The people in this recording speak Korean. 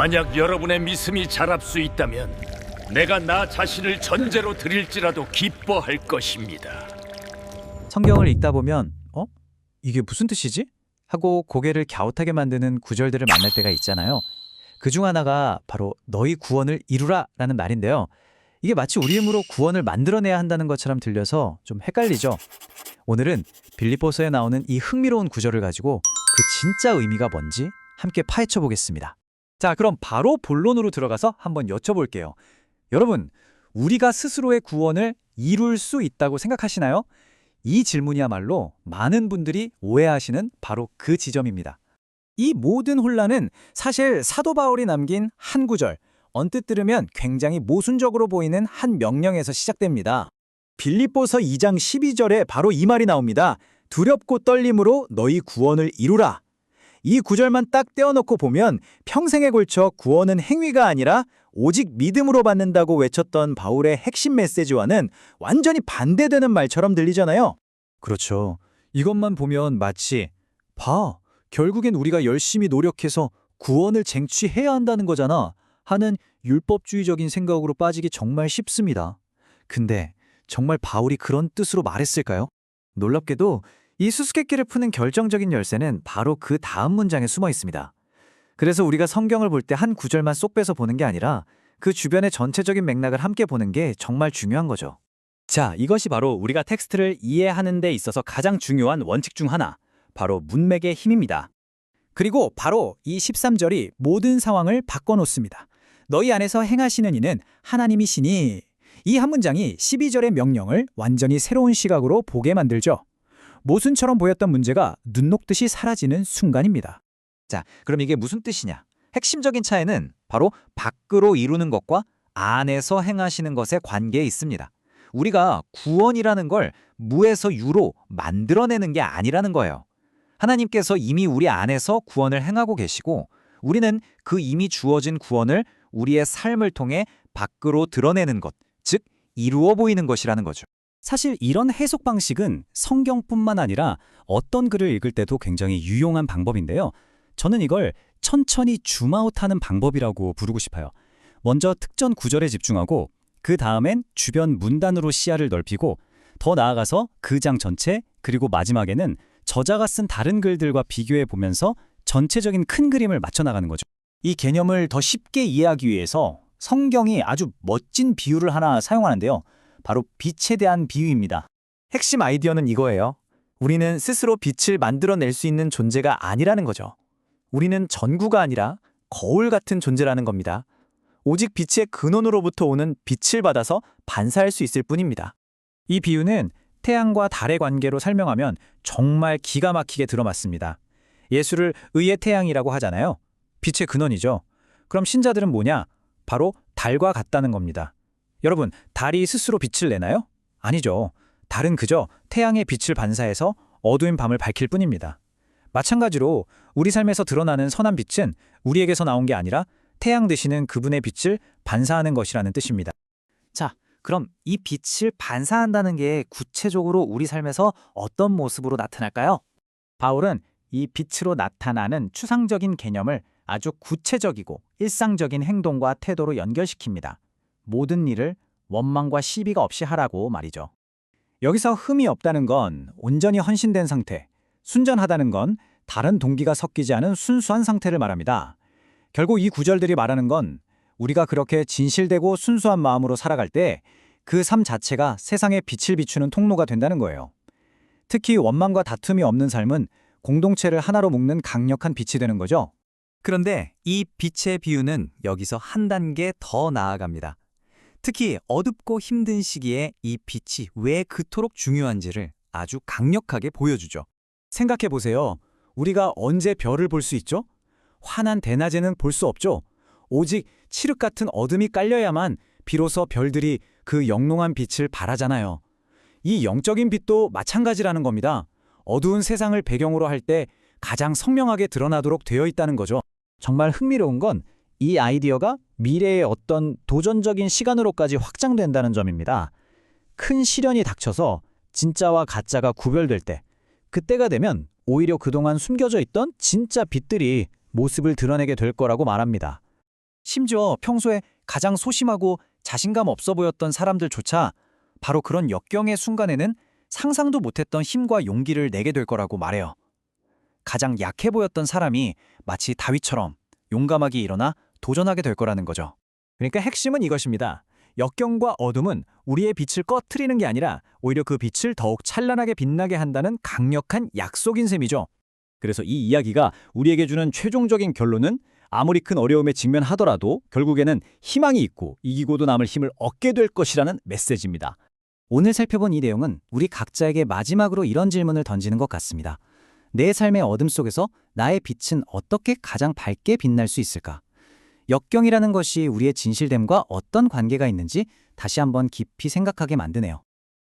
만약 여러분의 믿음이 자랄 수 있다면 내가 나 자신을 전제로 드릴지라도 기뻐할 것입니다. 성경을 읽다 보면 어? 이게 무슨 뜻이지? 하고 고개를 갸웃하게 만드는 구절들을 만날 때가 있잖아요. 그 중 하나가 바로 너희 구원을 이루라라는 말인데요. 이게 마치 우리 힘으로 구원을 만들어내야 한다는 것처럼 들려서 좀 헷갈리죠. 오늘은 빌립보서에 나오는 이 흥미로운 구절을 가지고 그 진짜 의미가 뭔지 함께 파헤쳐 보겠습니다. 자, 그럼 바로 본론으로 들어가서 한번 여쭤볼게요. 여러분, 우리가 스스로의 구원을 이룰 수 있다고 생각하시나요? 이 질문이야말로 많은 분들이 오해하시는 바로 그 지점입니다. 이 모든 혼란은 사실 사도 바울이 남긴 한 구절, 언뜻 들으면 굉장히 모순적으로 보이는 한 명령에서 시작됩니다. 빌립보서 2장 12절에 바로 이 말이 나옵니다. 두렵고 떨림으로 너희 구원을 이루라. 이 구절만 딱 떼어놓고 보면 평생에 걸쳐 구원은 행위가 아니라 오직 믿음으로 받는다고 외쳤던 바울의 핵심 메시지와는 완전히 반대되는 말처럼 들리잖아요. 그렇죠. 이것만 보면 마치 봐, 결국엔 우리가 열심히 노력해서 구원을 쟁취해야 한다는 거잖아 하는 율법주의적인 생각으로 빠지기 정말 쉽습니다. 근데 정말 바울이 그런 뜻으로 말했을까요? 놀랍게도 이 수수께끼를 푸는 결정적인 열쇠는 바로 그 다음 문장에 숨어 있습니다. 그래서 우리가 성경을 볼 때 한 구절만 쏙 빼서 보는 게 아니라 그 주변의 전체적인 맥락을 함께 보는 게 정말 중요한 거죠. 자, 이것이 바로 우리가 텍스트를 이해하는 데 있어서 가장 중요한 원칙 중 하나, 바로 문맥의 힘입니다. 그리고 바로 이 13절이 모든 상황을 바꿔놓습니다. 너희 안에서 행하시는 이는 하나님이시니 이 한 문장이 12절의 명령을 완전히 새로운 시각으로 보게 만들죠. 모순처럼 보였던 문제가 눈 녹듯이 사라지는 순간입니다. 자, 그럼 이게 무슨 뜻이냐? 핵심적인 차이는 바로 밖으로 이루는 것과 안에서 행하시는 것의 관계에 있습니다. 우리가 구원이라는 걸 무에서 유로 만들어내는 게 아니라는 거예요. 하나님께서 이미 우리 안에서 구원을 행하고 계시고 우리는 그 이미 주어진 구원을 우리의 삶을 통해 밖으로 드러내는 것, 즉 이루어 보이는 것이라는 거죠. 사실 이런 해석 방식은 성경뿐만 아니라 어떤 글을 읽을 때도 굉장히 유용한 방법인데요. 저는 이걸 천천히 줌아웃하는 방법이라고 부르고 싶어요. 먼저 특정 구절에 집중하고 그 다음엔 주변 문단으로 시야를 넓히고 더 나아가서 그 장 전체 그리고 마지막에는 저자가 쓴 다른 글들과 비교해 보면서 전체적인 큰 그림을 맞춰 나가는 거죠. 이 개념을 더 쉽게 이해하기 위해서 성경이 아주 멋진 비유를 하나 사용하는데요. 바로 빛에 대한 비유입니다. 핵심 아이디어는 이거예요. 우리는 스스로 빛을 만들어낼 수 있는 존재가 아니라는 거죠. 우리는 전구가 아니라 거울 같은 존재라는 겁니다. 오직 빛의 근원으로부터 오는 빛을 받아서 반사할 수 있을 뿐입니다. 이 비유는 태양과 달의 관계로 설명하면 정말 기가 막히게 들어맞습니다. 예수를 의의 태양이라고 하잖아요. 빛의 근원이죠. 그럼 신자들은 뭐냐? 바로 달과 같다는 겁니다. 여러분, 달이 스스로 빛을 내나요? 아니죠. 달은 그저 태양의 빛을 반사해서 어두운 밤을 밝힐 뿐입니다. 마찬가지로 우리 삶에서 드러나는 선한 빛은 우리에게서 나온 게 아니라 태양 되시는 그분의 빛을 반사하는 것이라는 뜻입니다. 자, 그럼 이 빛을 반사한다는 게 구체적으로 우리 삶에서 어떤 모습으로 나타날까요? 바울은 이 빛으로 나타나는 추상적인 개념을 아주 구체적이고 일상적인 행동과 태도로 연결시킵니다. 모든 일을 원망과 시비가 없이 하라고 말이죠. 여기서 흠이 없다는 건 온전히 헌신된 상태, 순전하다는 건 다른 동기가 섞이지 않은 순수한 상태를 말합니다. 결국 이 구절들이 말하는 건 우리가 그렇게 진실되고 순수한 마음으로 살아갈 때 그 삶 자체가 세상에 빛을 비추는 통로가 된다는 거예요. 특히 원망과 다툼이 없는 삶은 공동체를 하나로 묶는 강력한 빛이 되는 거죠. 그런데 이 빛의 비유는 여기서 한 단계 더 나아갑니다. 특히 어둡고 힘든 시기에 이 빛이 왜 그토록 중요한지를 아주 강력하게 보여주죠. 생각해 보세요. 우리가 언제 별을 볼 수 있죠? 환한 대낮에는 볼 수 없죠. 오직 칠흑 같은 어둠이 깔려야만 비로소 별들이 그 영롱한 빛을 발하잖아요. 이 영적인 빛도 마찬가지라는 겁니다. 어두운 세상을 배경으로 할 때 가장 선명하게 드러나도록 되어 있다는 거죠. 정말 흥미로운 건 이 아이디어가 미래의 어떤 도전적인 시간으로까지 확장된다는 점입니다. 큰 시련이 닥쳐서 진짜와 가짜가 구별될 때, 그때가 되면 오히려 그동안 숨겨져 있던 진짜 빛들이 모습을 드러내게 될 거라고 말합니다. 심지어 평소에 가장 소심하고 자신감 없어 보였던 사람들조차 바로 그런 역경의 순간에는 상상도 못했던 힘과 용기를 내게 될 거라고 말해요. 가장 약해 보였던 사람이 마치 다윗처럼 용감하게 일어나 도전하게 될 거라는 거죠. 그러니까 핵심은 이것입니다. 역경과 어둠은 우리의 빛을 꺼트리는 게 아니라 오히려 그 빛을 더욱 찬란하게 빛나게 한다는 강력한 약속인 셈이죠. 그래서 이 이야기가 우리에게 주는 최종적인 결론은 아무리 큰 어려움에 직면하더라도 결국에는 희망이 있고 이기고도 남을 힘을 얻게 될 것이라는 메시지입니다. 오늘 살펴본 이 내용은 우리 각자에게 마지막으로 이런 질문을 던지는 것 같습니다. 내 삶의 어둠 속에서 나의 빛은 어떻게 가장 밝게 빛날 수 있을까? 역경이라는 것이 우리의 진실됨과 어떤 관계가 있는지 다시 한번 깊이 생각하게 만드네요.